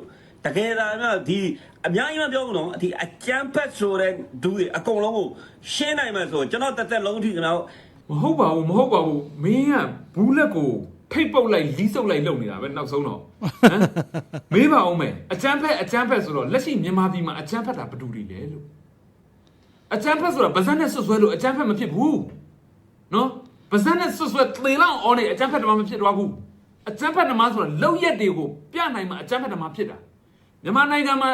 တကယ်တော့ဒီအများကြီးမပြောဘူးနော်ဒီအကြမ်းဖက်ဆိုတဲ့ဒူတွေအကုန်လုံးကိုရှင်းနိုင်မယ်ဆိုကျွန်တော်တစ်သက်လုံးထိကျွန်တော်မဟုတ်ပါဘူးမဟုတ်ပါဘူးမင်းကဘူးလက်ကိုထိတ်ပုတ်လိုက်လီးစုပ်လိုက်လုပ်နေတာပဲနောက်ဆုံးတော့ဟမ်မေးပါဦးမယ်အကျန်းဖက်အကျန်းဖက်ဆိုတော့လက်ရှိမြန်မာပြည်မှာအကျန်းဖက်တာဘယ်သူတွေလဲလို့အကျန်းဖက်ဆိုတာဗဇက်နဲ့ဆွဆွဲလို့အကျန်းဖက်မဖြစ်ဘူး နော်ပါဇက်နဲ့ဆွတ်ဆွတ်သေလောက်အော်နေအကြမ်းဖက်ဓမ္မမဖြစ်တော့ဘူးအကြမ်းဖက်ဓမ္မဆိုတာလောက်ရက်တွေကိုပြနိုင်မှာအကြမ်းဖက်ဓမ္မဖြစ်တာမြန်မာနိုင်ငံမှာ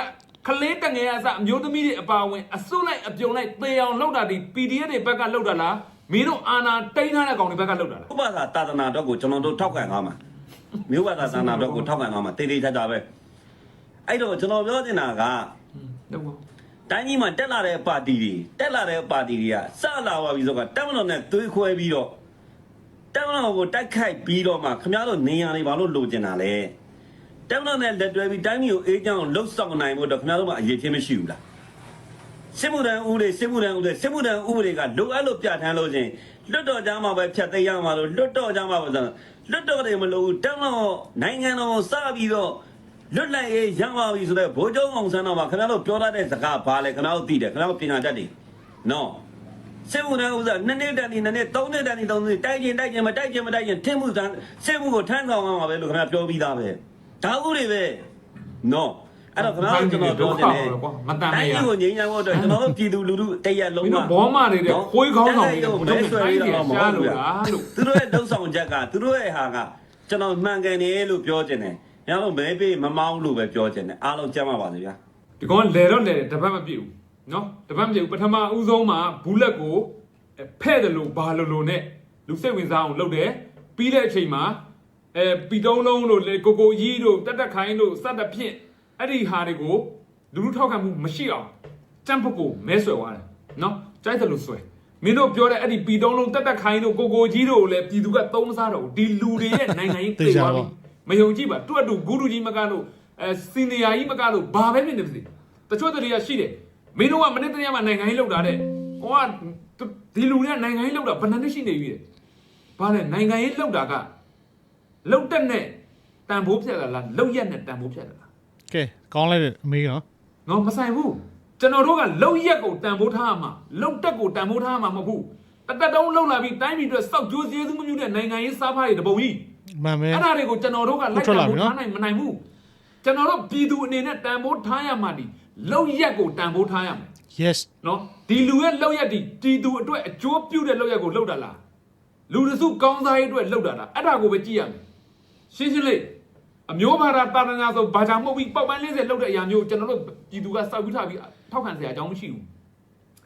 ကလေးတငယ်အစအမျိုးသမီးတွေအပါအဝင်အစုလိုက်အပြုံလိုက်သေအောင်လောက်တာဒီ PDF တွေဘက်ကလောက်တာလားမင်းတို့အာနာတိန်းထားတဲ့ကောင်တွေဘက်ကလောက်တာလားဥပသာတာသနာတော့ကိုကျွန်တော်တို့ထောက်ခံသွားမှာမြို့ဘာသာသနာတော့ကိုထောက်ခံသွားမှာတေးသေးချာချာပဲအဲ့တော့ကျွန်တော်ပြောချင်တာကဟုတ်ပါ တိုင်းကြီးမှာတက်လာတဲ့ပါတီတွေတက်လာတဲ့ပါတီတွေကစလာပါပြီဆိုတော့တက်မလို့နဲ့သွေးခွဲပြီးတော့တက်မလို့ကိုတိုက်ခိုက်ပြီးတော့မှခင်ဗျားတို့နေရနေဘာလို့လိုချင်တာလဲတက်မလို့နဲ့လက်တွဲပြီးတိုင်းမျိုးအေးချောင်းလှုပ်ဆောင်နိုင်ဖို့တော့ခင်ဗျားတို့မှအရေးချင်းမရှိဘူးလားစစ်မှုထမ်းဥပဒေစစ်မှုထမ်းဥပဒေစစ်မှုထမ်းဥပဒေကလိုအပ်လို့ပြဋ္ဌာန်းလို့ချင်းလွတ်တော်ကြားမှာပဲဖြတ်သိမ်းရမှာလို့လွတ်တော်ကြားမှာပဲဆိုတော့လွတ်တော်တွေမလို့ဘူးတက်မလို့နိုင်ငံတော်စပြီးတော့ လွတ်လပ်ရေးရပါပြီဆိုတော့ဘိုးကျုံအောင်ဆန်းတော်မှာခင်ဗျားတို့ပြောတတ်တဲ့စကားဘာလဲခင်ဗျားတို့သိတယ်ခင်ဗျားတို့ပညာတတ်တယ်နော်စေမှုနဲ့ဥစားနှစ်နှစ်တန်ဒီနှစ်နှစ်သုံးနှစ်တန်ဒီသုံးနှစ်တိုက်ချင်းတိုက်ချင်းမတိုက်ချင်းမတိုက်ချင်းထင်းမှုစံစေမှုကိုထမ်းဆောင်ရမှာပဲလို့ခင်ဗျားပြောပြီးသားပဲဒါဥတွေပဲနော်အဲ့တော့ခင်ဗျားတို့ကျွန်တော်ပြောတယ်တိုင်းကြီးကိုငြိမ်းချမ်းဖို့အတွက်ကျွန်တော်တို့ပြည်သူလူထုတရက်လုံးမင်းမှာတို့ဘောမတွေတဲ့ခွေးခေါင်းဆောင်တွေဘုံမဲတို့ဆွဲတိုင်းပြီးတွေတော့မရှားဟုတ်လို့ဘူးလားလို့သူတို့ရဲ့တုံးဆောင်ချက်ကသူတို့ရဲ့ဟာကကျွန်တော်မှန်ကန်တယ်လို့ပြောချင်တယ်။ ညလုံးမဲပေးမမောင်းလို့ပဲပြောချင်တယ်။အားလုံးကြမ်းပါပါစေဗျာ။ဒီကောင်လဲတော့လဲတပတ်မပြည့်ဘူးနော်တပတ်မပြည့်ဘူးပထမဦးဆုံးမှာဘူးလက်ကိုဖဲ့တယ်လို့ဘာလို့လို့နဲ့လူစိတ်ဝင်စားအောင်လုပ်တယ်ပြီးတဲ့အချိန်မှာအဲပီတုံးလုံးလို့လေကိုကိုကြီးတို့တက်တက်ခိုင်းတို့စက်တဖြင့်အဲ့ဒီဟာတွေကိုလူလူထောက်ခံမှုမရှိအောင်တမ်ဖို့ကိုမဲဆွဲသွားတယ်နော်ကြိုက်တယ်လို့ဆွဲမင်းတို့ပြောတဲ့အဲ့ဒီပီတုံးလုံးတက်တက်ခိုင်းတို့ကိုကိုကြီးတို့လည်းပြည်သူကသုံးမစားတော့ဘူးဒီလူတွေရဲ့နိုင်ငံရေးသေသွားပြီ မယုံကြည်ပါတွတ်တူဂူရူကြီးမကလို့အဲစီနီယာကြီးမကလို့ဘာပဲဖြစ်နေပါစေတချို့တတွေကရှိတယ်မင်းတို့ကမနေ့တည်းကမှနိုင်ငံရေးလောက်တာတဲ့ဟိုကဒီလူတွေကနိုင်ငံရေးလောက်တာဘယ်နှနှစ်ရှိနေပြီလဲဘာလဲနိုင်ငံရေးလောက်တာကလောက်တက်နဲ့တန်ဖိုးဖြတ်တာလားလောက်ရက်နဲ့တန်ဖိုးဖြတ်တာလားကဲကောင်းလိုက်တဲ့အမေနော်ငေါမဆိုင်ဘူးကျွန်တော်တို့ကလောက်ရက်ကိုတန်ဖိုးထားရမှာလောက်တက်ကိုတန်ဖိုးထားရမှာမဟုတ်ဘူးတတက်တုံးလောက်လာပြီးတိုင်းပြည်အတွက်စောက်ကြိုးစည်းစုမမျိုးတဲ့နိုင်ငံရေးစားဖားတွေတပုံကြီး မှန်ပဲအဲ့ဒါတွေကိုကျွန်တော်တို့ကလိုက်ထွက်တလာန်ပြီဖိုးနော်ထားနိုင်မနိုင်ဘူးကျွန်တော်တို့ပြည်သူအနေနဲ့တန်ဖိုးထားရမှာဒီလောက်ရက်ကိုတန်ဖိုးထားရမှာ yes နော်ဒီလူရဲ့လောက်ရက်ဒီတီသူအတွက်အကျိုးပြုတဲ့လောက်ရက်ကိုလှုပ်တာလားလူတစုကောင်းစားရေးအတွက်လှုပ်တာလားအဲ့ဒါကိုပဲကြည့်ရမယ်ရှင်းရှင်းလေးအမျိုးဘာသာတာရဏဆိုဘာသာမဟုတ်ပြီးပောက်ပန်းလေးစလှုပ်တဲ့အရာမျိုးကျွန်တော်တို့ပြည်သူကစောက်ပြီးထားပြီးထောက်ခံစရာအကြောင်းမရှိဘူး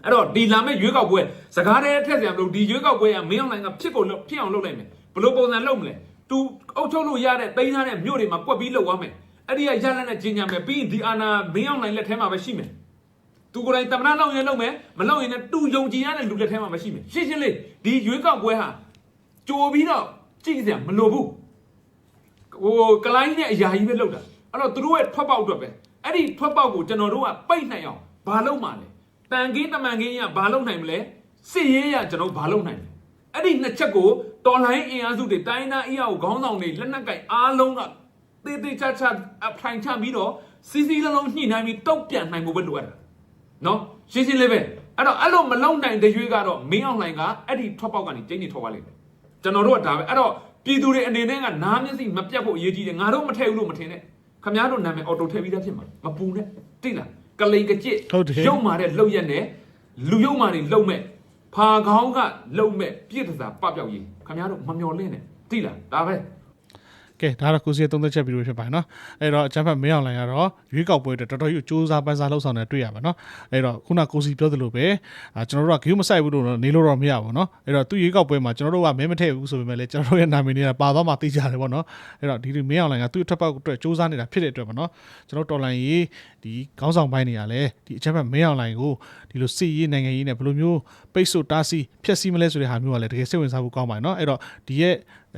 အဲ့တော့ဒီလာမဲ့ရွေးကောက်ပွဲစကားတည်းထက်စရာမလိုဒီရွေးကောက်ပွဲကမင်းအောင်နိုင်ကဖြစ်ကိုဖြစ်အောင်လုပ်လိုက်မယ်ဘလို့ပုံစံလုပ်မလဲ သူအုပ်ချုပ်လို့ရတဲ့တိန်းသားတဲ့မြို့တွေမှာကွက်ပြီးလုပ်သွားမယ်အဲ့ဒီကရလက်နဲ့ကြီးညာမယ်ပြီးရင်ဒီအာနာမင်းအောင်နိုင်လက်ထဲမှာပဲရှိမယ်သူကိုယ်တိုင်တမနာလောက်ရင်လောက်မယ်မလောက်ရင်လည်းတူယုံကြည်ရတဲ့လူလက်ထဲမှာမရှိမယ်ရှင်းရှင်းလေးဒီရွေးကောက်ပွဲဟာကြိုပြီးတော့ကြည့်စရာမလိုဘူးဟိုကလိုင်းနဲ့အရာကြီးပဲလောက်တာအဲ့တော့သူတို့ရဲ့ထွက်ပေါက်အတွက်ပဲအဲ့ဒီထွက်ပေါက်ကိုကျွန်တော်တို့ကပိတ်နိုင်အောင်ဘာလုပ်မှလဲတန်ကင်းတမန်ကင်းရဘာလုပ်နိုင်မလဲစစ်ရေးရကျွန်တော်ဘာလုပ်နိုင်လဲအဲ့ဒီနှစ်ချက်ကို တော်လိုင်းအင်အားစုတွေတိုင်းသားအင်အားကိုခေါင်းဆောင်တွေလက်နက်ကင်အားလုံးကတေးသေးချာချာအဖိုင်ချပြီးတော့စီစီလုံးလုံးညှိနှိုင်းပြီးတုတ်ပြန်နိုင်ဖို့ပဲလိုအပ်တာနော်ရှင်းရှင်းလေးပဲအဲ့တော့အဲ့လိုမလုံနိုင်တဲ့ရွေးကတော့မင်းအောင်လှိုင်ကအဲ့ဒီထွက်ပေါက်ကနေကျင်းနေထွက်သွားလိမ့်မယ်ကျွန်တော်တို့ကဒါပဲအဲ့တော့ပြည်သူတွေအနေနဲ့ကနားမျက်စိမပြတ်ဖို့အရေးကြီးတယ်ငါတို့မထည့်ဘူးလို့မထင်နဲ့ခမည်းတော်နာမည်အော်တိုထည့်ပြီးသားဖြစ်မှာမပူနဲ့တိလားကလိန်ကကြစ်ဟုတ်တယ်ရုပ်မာတဲ့လှုပ်ရက်နဲ့လူရုပ်မာတွေလှုပ်မဲ့ဖာကောင်းကလှုပ်မဲ့ပြည့်တစားပပျောက်ရေး ခမည်းတော်မမျော်လင့်နဲ့တိလားဒါပဲ ကဲဒါတော့ကိုစီရဲ့သုံးသက်ချက်ပြီးလို့ဖြစ်ပါတယ်နော်အဲ့တော့အချမ်းဖတ်မင်းအောင်လိုင်ကတော့ရွေးကောက်ပွဲအတွက်တော်တော်ကြီးစူးစမ်းပန်းစားလှုပ်ဆောင်နေတွေ့ရပါနော်အဲ့တော့ခုနကိုစီပြောသလိုပဲအာကျွန်တော်တို့ကဂိူးမဆိုင်ဘူးလို့တော့နေလို့တော့မရဘူးနော်အဲ့တော့သူရွေးကောက်ပွဲမှာကျွန်တော်တို့ကမဲမထည့်ဘူးဆိုပေမဲ့လည်းကျွန်တော်တို့ရဲ့နာမည်တွေကပါသွားမှသိကြတယ်ပေါ့နော်အဲ့တော့ဒီဒီမင်းအောင်လိုင်ကသူ့ထပ်ပေါက်အတွက်စူးစမ်းနေတာဖြစ်တဲ့အတွက်ပေါ့နော်ကျွန်တော်တော်လိုင်ရေးဒီခေါင်းဆောင်ပိုင်းတွေကလည်းဒီအချမ်းဖတ်မင်းအောင်လိုင်ကိုဒီလိုစစ်ရေးနိုင်ငံရေးနဲ့ဘယ်လိုမျိုးပိတ်ဆို့တားဆီးဖျက်ဆီးမလဲဆိုတဲ့ဟာမျိုးကလည်းတကယ်စိတ်ဝင်စားဖို့ကောင်းပါတယ်နော်အဲ့တော့ဒီရဲ့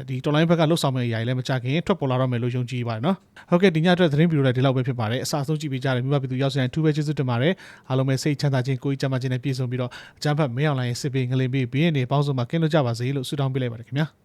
ဒီတော်လိုင်းဘက်ကလှုပ်ဆောင်မယ့်အရာတွေလည်းမကြခင်ထွက်ပေါ်လာတော့မယ်လို့ယုံကြည်ပါတယ်နော်ဟုတ်ကဲ့ဒီညအတွက်သတင်းဗီဒီယိုလည်းဒီလောက်ပဲဖြစ်ပါတယ်အစားဆုံးကြည့်ပေးကြတယ်မိဘပြည်သူရောက်ဆိုင်အထူးပဲကျေးဇူးတင်ပါတယ်အားလုံးပဲစိတ်ချမ်းသာခြင်းကိုယ်ကြီးကျန်းမာခြင်းနဲ့ပြည့်စုံပြီးတော့အချမ်းဖတ်မင်းအောင်လိုင်းရဲ့စစ်ပေးငလင်ပေးဘေးရန်တွေပေါင်းစုံမှာကင်းလွတ်ကြပါစေလို့ဆုတောင်းပေးလိုက်ပါတယ်ခင်ဗျာ